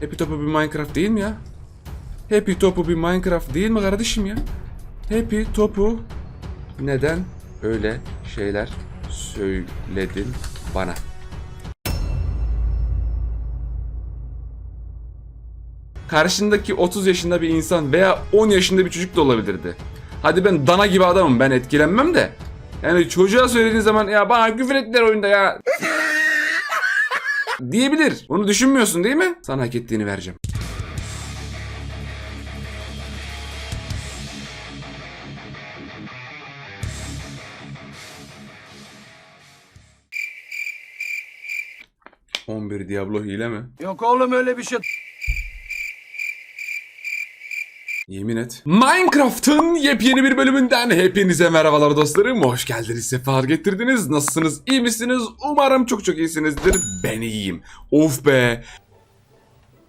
Happy Topu bir Minecraft değil mi ya? Happy Topu bir Minecraft değil mi kardeşim ya? Happy Topu neden öyle şeyler söyledin bana? Karşındaki 30 yaşında bir insan veya 10 yaşında bir çocuk da olabilirdi. Hadi ben dana gibi adamım ben etkilenmem de. Yani çocuğa söylediğin zaman ya bana küfür ettiler oyunda ya. Diyebilir. Bunu düşünmüyorsun değil mi? Sana hak ettiğini vereceğim. ...11 Diablo hile mi? Yok oğlum öyle bir şey. Yemin et. Minecraft'ın yepyeni bir bölümünden hepinize merhabalar dostlarım. Hoş geldiniz, sefalar getirdiniz. Nasılsınız, iyi misiniz? Umarım çok çok iyisinizdir. Ben iyiyim. Of be.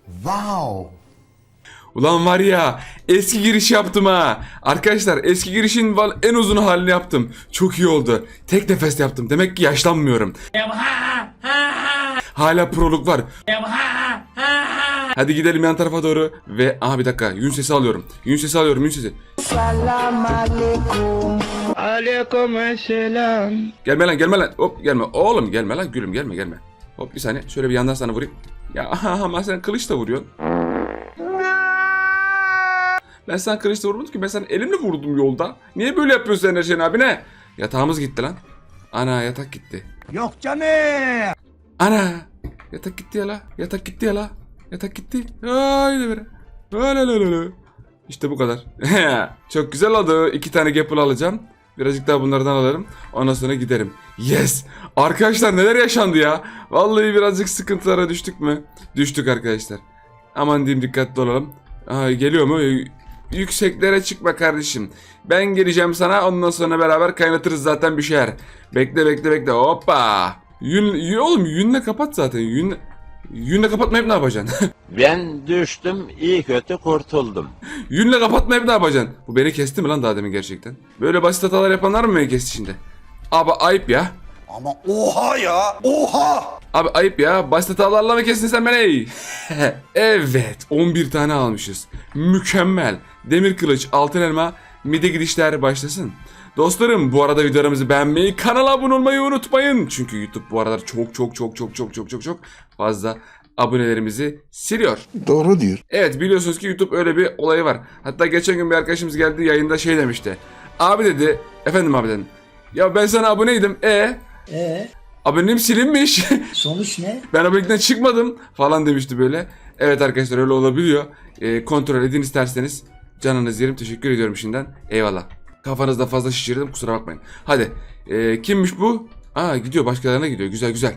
Wow. Ulan var ya eski giriş yaptım ha. Arkadaşlar eski girişin en uzun halini yaptım. Çok iyi oldu. Tek nefes yaptım. Demek ki yaşlanmıyorum. Hala proluk var. Hadi gidelim yan tarafa doğru. Ve aha bir dakika yün sesi alıyorum. Yün sesi alıyorum yün sesi. Gelme lan gelme lan. Hop gelme. Oğlum gelme lan gülüm gelme gelme. Hop bir saniye şöyle bir yandan sana vurayım. Ya ama sen kılıç da vuruyorsun. Ben sana kılıçla vurmadım ki ben sana elimle vurdum yolda. Niye böyle yapıyorsun sen Erşen abi ne? Yatağımız gitti lan. Ana yatak gitti. Yok canım. Ana yatak gitti ya la. Yatak gitti ya la. Yatak gitti. Haydi bre. İşte bu kadar. Çok güzel oldu. İki tane gapple alacağım. Birazcık daha bunlardan alırım. Ondan sonra giderim. Yes. Arkadaşlar neler yaşandı ya. Vallahi birazcık sıkıntılara düştük mü? Düştük arkadaşlar. Aman diyeyim dikkatli olalım. Aa, geliyor mu? Yükseklere çıkma kardeşim. Ben geleceğim sana ondan sonra beraber kaynatırız zaten bir şeyler. Bekle bekle bekle. Hoppa. Yün, yün- oğlum yünle kapat zaten. Yün, yünle kapatmayıp ne yapacaksın? Ben düştüm, iyi kötü kurtuldum. yünle kapatmayıp ne yapacaksın? Bu beni kesti mi lan daha demin gerçekten? Böyle basit hatalar yapanlar mı beni kesti şimdi? Abi ayıp ya. Ama oha ya. Oha. Abi ayıp ya. Basit hatalarla mı kestin sen beni? evet. 11 tane almışız. Mükemmel. Demir kılıç, altın elma, mide gidişler başlasın. Dostlarım bu arada videolarımızı beğenmeyi, kanala abone olmayı unutmayın. Çünkü YouTube bu aralar çok çok çok çok çok çok çok çok fazla abonelerimizi siliyor. Doğru diyor. Evet biliyorsunuz ki YouTube öyle bir olayı var. Hatta geçen gün bir arkadaşımız geldi yayında şey demişti. Abi dedi, efendim abi dedim. Ya ben sana aboneydim. E Ee, aboneliğim silinmiş. sonuç ne? ben abonelikten çıkmadım falan demişti böyle. Evet arkadaşlar öyle olabiliyor. Ee, kontrol edin isterseniz. Canınız yerim teşekkür ediyorum şimdiden. Eyvallah. Kafanızda fazla şişirdim kusura bakmayın. Hadi. Ee, kimmiş bu? Aa gidiyor başkalarına gidiyor. Güzel güzel.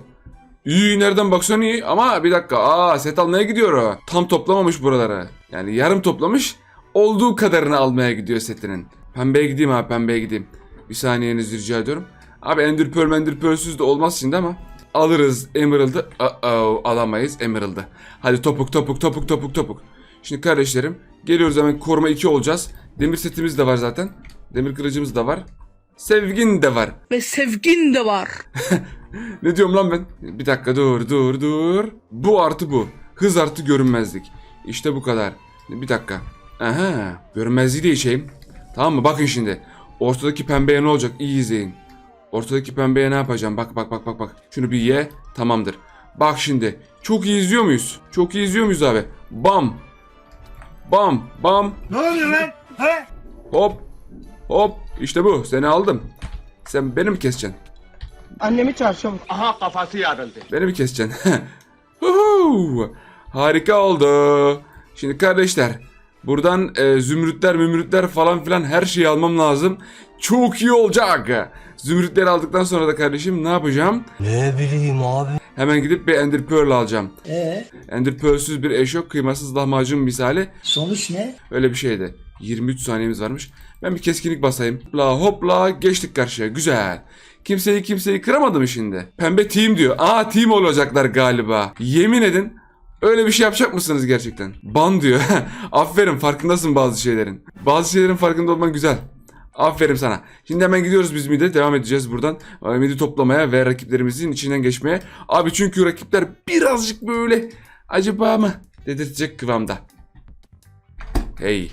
İyi nereden baksan iyi ama bir dakika. Aa set almaya gidiyor o. Tam toplamamış buraları. Yani yarım toplamış. Olduğu kadarını almaya gidiyor setinin. Pembeye gideyim abi pembeye gideyim. Bir saniyenizi rica ediyorum. Abi Ender Pearl Ender Pearl'süz de olmaz şimdi ama alırız Emerald'ı. Uh-oh, alamayız Emerald'ı. Hadi topuk topuk topuk topuk topuk. Şimdi kardeşlerim geliyoruz hemen koruma 2 olacağız. Demir setimiz de var zaten. Demir kılıcımız da var. Sevgin de var. ve sevgin de var. Ne diyorum lan ben? Bir dakika dur dur dur. Bu artı bu. Hız artı görünmezlik. İşte bu kadar. Bir dakika. Aha. Görünmezliği değişeyim. Tamam mı? Bakın şimdi. Ortadaki pembeye ne olacak? İyi izleyin. Ortadaki pembeye ne yapacağım? Bak bak bak bak bak. Şunu bir ye. Tamamdır. Bak şimdi. Çok iyi izliyor muyuz? Çok iyi izliyor muyuz abi? Bam. Bam. Bam. Ne oluyor lan? He? Hop. Hop. İşte bu. Seni aldım. Sen beni mi keseceksin? Annemi çağır çabuk. Aha kafası yarıldı. Beni mi keseceksin? Huhu! Harika oldu. Şimdi kardeşler buradan e, zümrütler mümrütler falan filan her şeyi almam lazım. Çok iyi olacak. Zümrütleri aldıktan sonra da kardeşim ne yapacağım? Ne bileyim abi. Hemen gidip bir Ender Pearl alacağım. Ee, Ender Pearl'süz bir eş yok kıymasız lahmacun misali sonuç ne? öyle bir şeydi. 23 saniyemiz varmış. Ben bir keskinlik basayım. Hopla hopla geçtik karşıya. Güzel. Kimseyi kimseyi kıramadım şimdi. Pembe team diyor. Aa team olacaklar galiba. Yemin edin. Öyle bir şey yapacak mısınız gerçekten? Ban diyor. Aferin farkındasın bazı şeylerin. Bazı şeylerin farkında olman güzel. Aferin sana. Şimdi hemen gidiyoruz biz mide. Devam edeceğiz buradan. Ee, Midi toplamaya ve rakiplerimizin içinden geçmeye. Abi çünkü rakipler birazcık böyle acaba mı? dedirtecek kıvamda. Hey.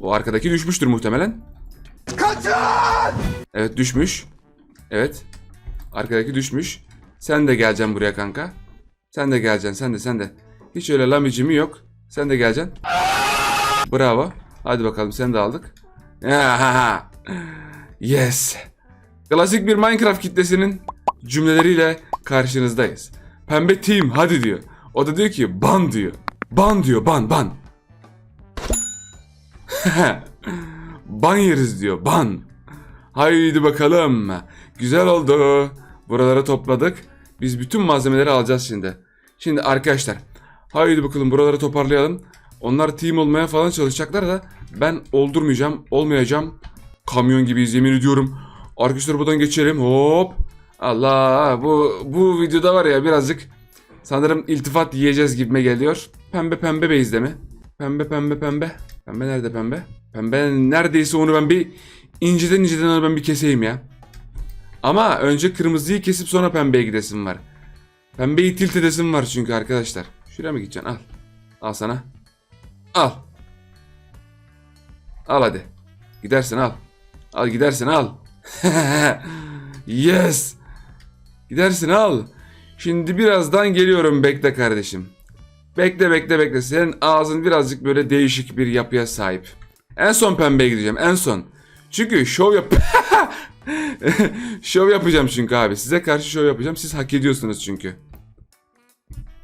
O arkadaki düşmüştür muhtemelen. Kaçın! Evet düşmüş. Evet. Arkadaki düşmüş. Sen de geleceksin buraya kanka. Sen de geleceksin sen de sen de. Hiç öyle lamicimi yok. Sen de geleceksin. Bravo. Hadi bakalım sen de aldık. yes. Klasik bir Minecraft kitlesinin cümleleriyle karşınızdayız. Pembe team hadi diyor. O da diyor ki ban diyor. Ban diyor ban ban. ban yeriz diyor ban. Haydi bakalım. Güzel oldu. Buralara topladık. Biz bütün malzemeleri alacağız şimdi. Şimdi arkadaşlar. Haydi bakalım buraları toparlayalım. Onlar team olmaya falan çalışacaklar da ben oldurmayacağım, olmayacağım. Kamyon gibiyiz yemin ediyorum. Arkadaşlar buradan geçelim. Hop. Allah bu bu videoda var ya birazcık sanırım iltifat yiyeceğiz gibime geliyor. Pembe pembe mi? Pembe pembe pembe. Pembe nerede pembe? Pembe neredeyse onu ben bir inceden inceden onu ben bir keseyim ya. Ama önce kırmızıyı kesip sonra pembeye gidesim var. Pembeyi tilt edesim var çünkü arkadaşlar. Şuraya mı gideceksin? Al. Al sana. Al. Al hadi. Gidersin al. Al gidersin al. yes. Gidersin al. Şimdi birazdan geliyorum bekle kardeşim. Bekle bekle bekle. Senin ağzın birazcık böyle değişik bir yapıya sahip. En son pembeye gideceğim en son. Çünkü şov yap... şov yapacağım çünkü abi. Size karşı şov yapacağım. Siz hak ediyorsunuz çünkü.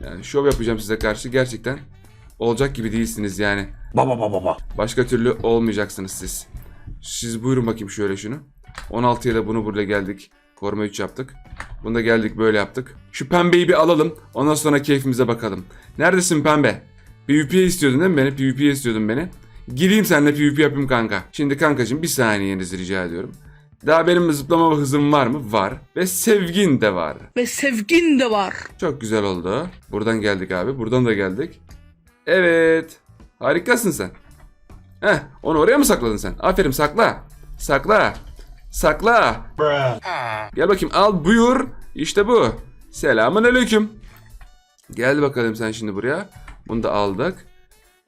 Yani şov yapacağım size karşı. Gerçekten olacak gibi değilsiniz yani. Baba baba baba. Başka türlü olmayacaksınız siz. Siz buyurun bakayım şöyle şunu. 16'ya da bunu burada geldik. Koruma 3 yaptık. Bunda geldik böyle yaptık. Şu pembeyi bir alalım. Ondan sonra keyfimize bakalım. Neredesin pembe? PvP istiyordun değil mi beni? PvP istiyordun beni. Gireyim seninle PvP yapayım kanka. Şimdi kankacığım bir saniyenizi rica ediyorum. Daha benim zıplama hızım var mı? Var. Ve sevgin de var. Ve sevgin de var. Çok güzel oldu. Buradan geldik abi. Buradan da geldik. Evet. Harikasın sen. Heh, onu oraya mı sakladın sen? Aferin sakla. Sakla. Sakla. Gel bakayım al buyur. İşte bu. Selamun aleyküm. Gel bakalım sen şimdi buraya. Bunu da aldık.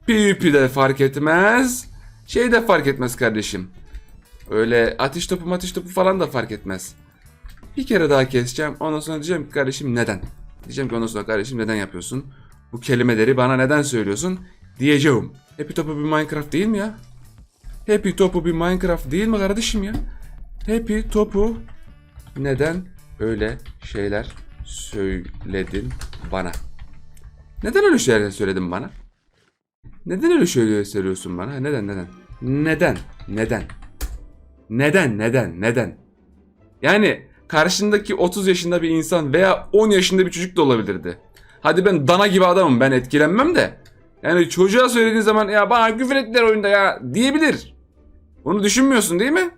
PvP de fark etmez. Şey de fark etmez kardeşim. Öyle ateş topu ateş topu falan da fark etmez. Bir kere daha keseceğim. Ondan sonra diyeceğim ki kardeşim neden? Diyeceğim ki ondan sonra kardeşim neden yapıyorsun? Bu kelimeleri bana neden söylüyorsun? Diyeceğim. Happy Topu bir Minecraft değil mi ya? Happy Topu bir Minecraft değil mi kardeşim ya? Happy Topu neden öyle şeyler söyledin bana? Neden öyle şeyler söyledin bana? Neden öyle şeyler söylüyorsun bana? Neden neden? Neden? Neden? Neden? Neden? Neden? Yani karşındaki 30 yaşında bir insan veya 10 yaşında bir çocuk da olabilirdi. Hadi ben dana gibi adamım ben etkilenmem de. Yani çocuğa söylediğin zaman ya bana küfür ettiler oyunda ya diyebilir. Bunu düşünmüyorsun değil mi?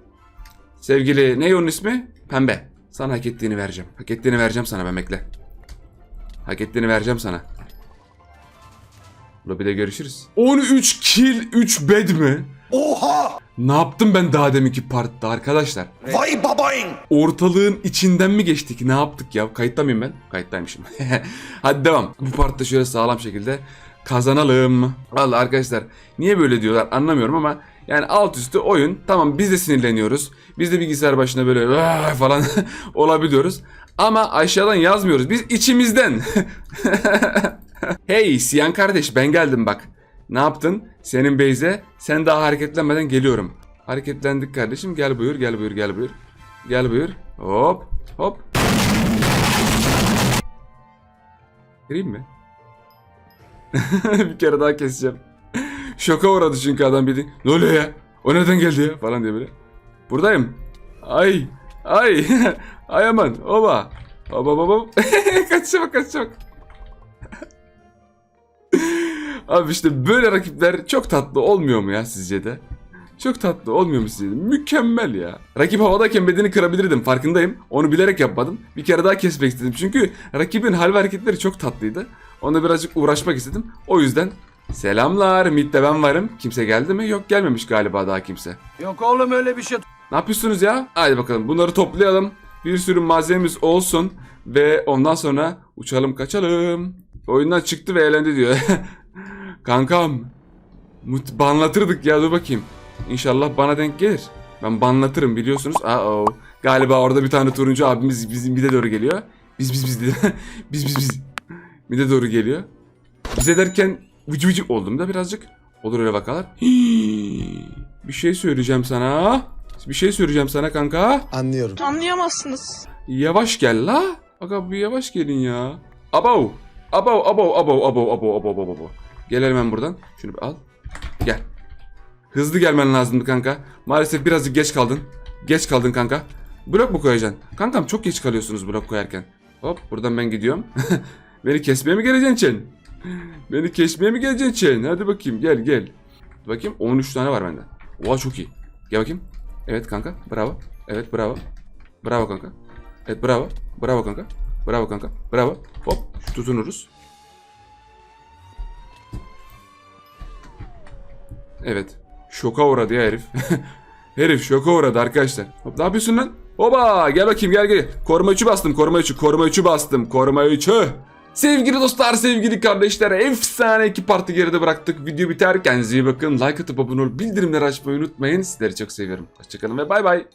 Sevgili ne onun ismi? Pembe. Sana hak ettiğini vereceğim. Hak ettiğini vereceğim sana ben bekle. Hak ettiğini vereceğim sana. Lobide görüşürüz. 13 kill 3 bed mi? Oha! Ne yaptım ben daha deminki partta arkadaşlar? Vay babayın. Ortalığın içinden mi geçtik? Ne yaptık ya? Kayıtta mıyım ben? Kayıttaymışım. Hadi devam. Bu partta şöyle sağlam şekilde kazanalım. Vallahi arkadaşlar niye böyle diyorlar anlamıyorum ama yani alt üstü oyun. Tamam biz de sinirleniyoruz. Biz de bilgisayar başına böyle falan olabiliyoruz. Ama aşağıdan yazmıyoruz. Biz içimizden. hey Siyan kardeş ben geldim bak. Ne yaptın? Senin Beyze. Sen daha hareketlenmeden geliyorum. Hareketlendik kardeşim. Gel buyur, gel buyur, gel buyur. Gel buyur. Hop, hop. Gireyim mi? bir kere daha keseceğim. Şoka uğradı çünkü adam bildi. Ne oluyor ya? O nereden geldi ya? Falan diye böyle. Buradayım. Ay. Ay. Ay aman. Oba. Oba oba. kaçacak bak kaçacak bak. Abi işte böyle rakipler çok tatlı olmuyor mu ya sizce de? Çok tatlı olmuyor mu sizce de? Mükemmel ya. Rakip havadayken bedeni kırabilirdim farkındayım. Onu bilerek yapmadım. Bir kere daha kesmek istedim. Çünkü rakibin hal ve hareketleri çok tatlıydı. Ona birazcık uğraşmak istedim. O yüzden selamlar. Mid'de ben varım. Kimse geldi mi? Yok gelmemiş galiba daha kimse. Yok oğlum öyle bir şey. Ne yapıyorsunuz ya? Haydi bakalım bunları toplayalım. Bir sürü malzememiz olsun. Ve ondan sonra uçalım kaçalım. Oyundan çıktı ve eğlendi diyor. Kankam. Mut banlatırdık ya dur bakayım. İnşallah bana denk gelir. Ben banlatırım biliyorsunuz. Aa Galiba orada bir tane turuncu abimiz bizim bir de doğru geliyor. Biz biz biz biz biz biz. Bir de doğru geliyor. Bize derken vıcı vıcı oldum da birazcık. Olur öyle vakalar. Hii. Bir şey söyleyeceğim sana. Bir şey söyleyeceğim sana kanka. Anlıyorum. Anlayamazsınız. Yavaş gel la. Aga bir yavaş gelin ya. Abav. Abav abav abav abav abav abav abav abav. Gel hemen buradan. Şunu bir al. Gel. Hızlı gelmen lazımdı kanka. Maalesef birazcık geç kaldın. Geç kaldın kanka. Blok mu koyacaksın? Kankam çok geç kalıyorsunuz blok koyarken. Hop buradan ben gidiyorum. Beni kesmeye mi geleceksin Çen? Beni kesmeye mi geleceksin Çen? Hadi bakayım gel gel. Bakayım 13 tane var bende. Oha çok iyi. Gel bakayım. Evet kanka bravo. Evet bravo. Bravo kanka. Evet bravo. Bravo kanka. Bravo kanka. Bravo. Hop tutunuruz. Evet. Şoka uğradı ya herif. herif şoka uğradı arkadaşlar. Hop ne yapıyorsun lan? Hoba gel bakayım gel gel. Koruma 3'ü bastım koruma 3'ü koruma 3'ü bastım koruma 3'ü. Sevgili dostlar, sevgili kardeşler, efsane iki parti geride bıraktık. Video biter. Kendinize iyi bakın. Like atıp abone olup bildirimleri açmayı unutmayın. Sizleri çok seviyorum. Hoşçakalın ve bay bay.